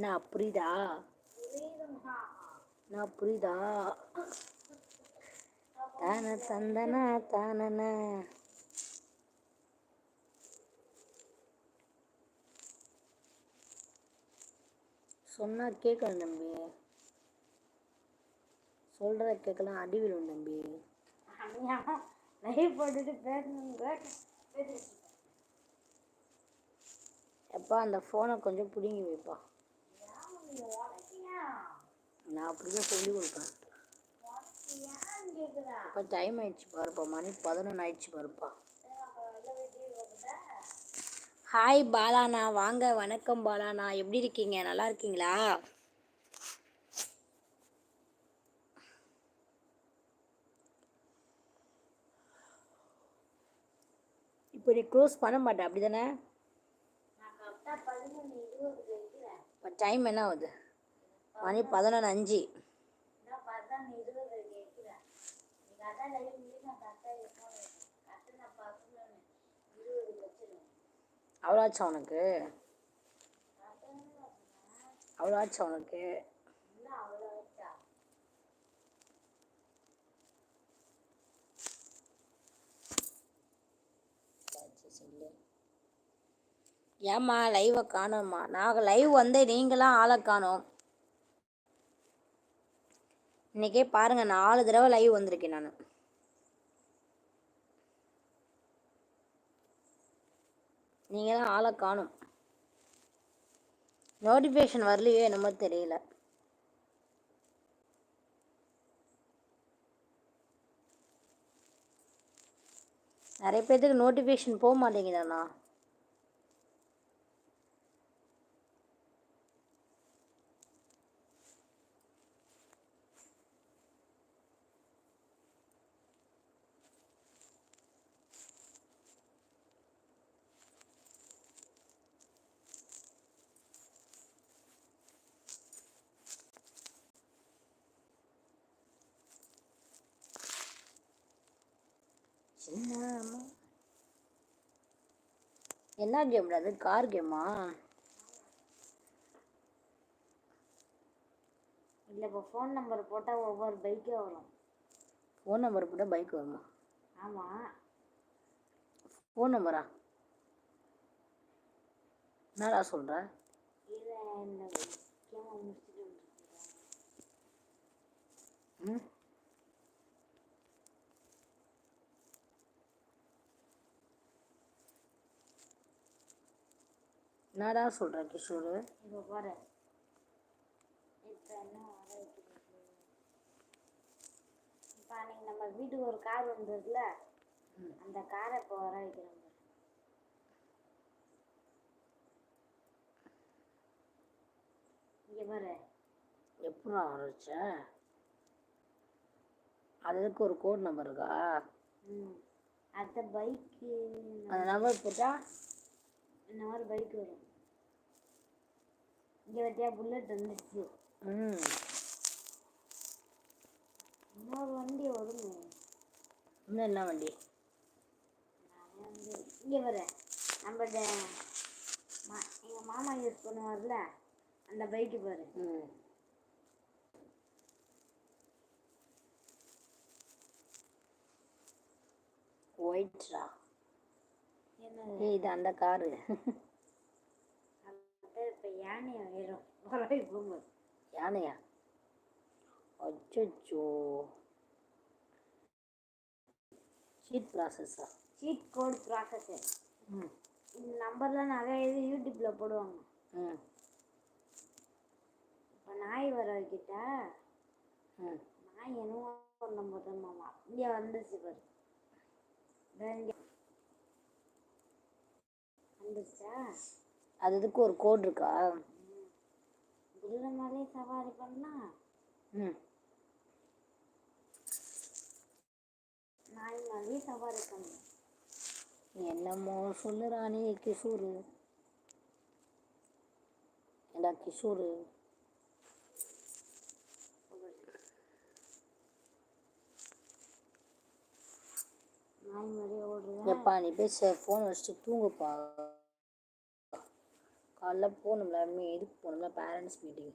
என்ன புரியுதா? என்ன புரியுதா? தான தந்தனா தானன. சொன்னா கேட்கணும் தம்பி. சொல்றத கேட்கலாம் அடி விழும் தம்பி. லைவ் போட்டுட்டு பேசணுங்க எப்பா அந்த ஃபோனை கொஞ்சம் பிடுங்கி வைப்பா. நான் அப்படிதான் சொல்லி கொடுப்பேன். இப்போ டைம் ஆயிடுச்சு பாருப்பா மணி பதினொன்று ஆயிடுச்சு பாருப்பா. ஹாய் பாலாண்ணா வாங்க வணக்கம் பாலாண்ணா. எப்படி இருக்கீங்க? நல்லா இருக்கீங்களா? இப்போ நீ க்ளோஸ் பண்ண மாட்டேன் அப்படி தானே இப்போ டைம் என்ன ஆகுது? மணி பதினொன்று அஞ்சு. அவ்வளோச்சா உனக்கு? அவ்வளோச்சா உனக்கு? ஏம்மா லைவை காணோம்மா. நாங்கள் லைவ் வந்து நீங்களாம் ஆளை காணோம். இன்னைக்கே பாருங்கள் நாலு தடவை லைவ் வந்திருக்கேன் நான். நீங்கள் தான் ஆளை காணும். நோட்டிஃபிகேஷன் வரலையோ என்னமோ தெரியல. நிறைய பேர்த்துக்கு நோட்டிஃபிகேஷன் போக மாட்டேங்குதாண்ணா என்ன கேம்டா அது? கார் கேமா இல்லை இப்போ ஃபோன் நம்பர் போட்டால் ஒவ்வொரு பைக்கே வரும். ஃபோன் நம்பர் போட்டால் பைக் வருமா? ஆமாம் ஃபோன் நம்பரா என்னடா சொல்கிற ம்? என்னடா சொல்கிற கிஷோரு? இப்போ பாரு. இப்போ என்ன வர இப்போ அன்னைக்கு நம்ம வீட்டுக்கு ஒரு கார் வந்ததுல அந்த காரை இப்போ வர வைக்கிறோம். இங்க பாரு. எப்படா வரைச்ச அதுக்கு ஒரு கோட் நம்பர் இருக்கா? ம். அடுத்த பைக்கு அந்த நம்பர் போட்டா? இந்த மாதிரி பைக் வரும். இங்கே வட்டியா புல்லட் வந்துடுச்சு ம். இன்னொரு வண்டி வருங்க இன்னும் என்ன வண்டி? இங்கே வர நம்ம மா எங்கள் மாமா யூஸ் பண்ணுவார்ல அந்த பைக்கு பாரு. ம். ஒயிட்ரா ஏய் இது அந்த காரு. அது இப்போ யானை ஆயிரும். வர போகும்போது யானையா? அச்சோ சீட் ப்ராசஸா சீட் கோட் ப்ராசஸ்ஸு ம். இந்த நம்பர்லாம் நிறைய இது யூடியூப்பில் போடுவாங்க. ம். இப்போ நாய் வர வைக்கிட்டா ம். நாய் என்னவோ ஒரு நம்பர் தான் மாமா? இங்கே வந்துருச்சு பாரு. வந்துருச்சா? அது இதுக்கு ஒரு கோட் இருக்கா? புல்ல மேலே சவாரி பண்ணா ம். நாய் மேலே சவாரி பண்ணலாம் என்னமோ சொல்லு ராணி கிஷோரு. ஏண்டா கிஷோரு? மாதிரி எப்பா நீ போய் ஃபோன் வச்சுட்டு தூங்குப்பா. காலைல போகணும்ல மே இதுக்கு போகணும்ல பேரண்ட்ஸ் மீட்டிங்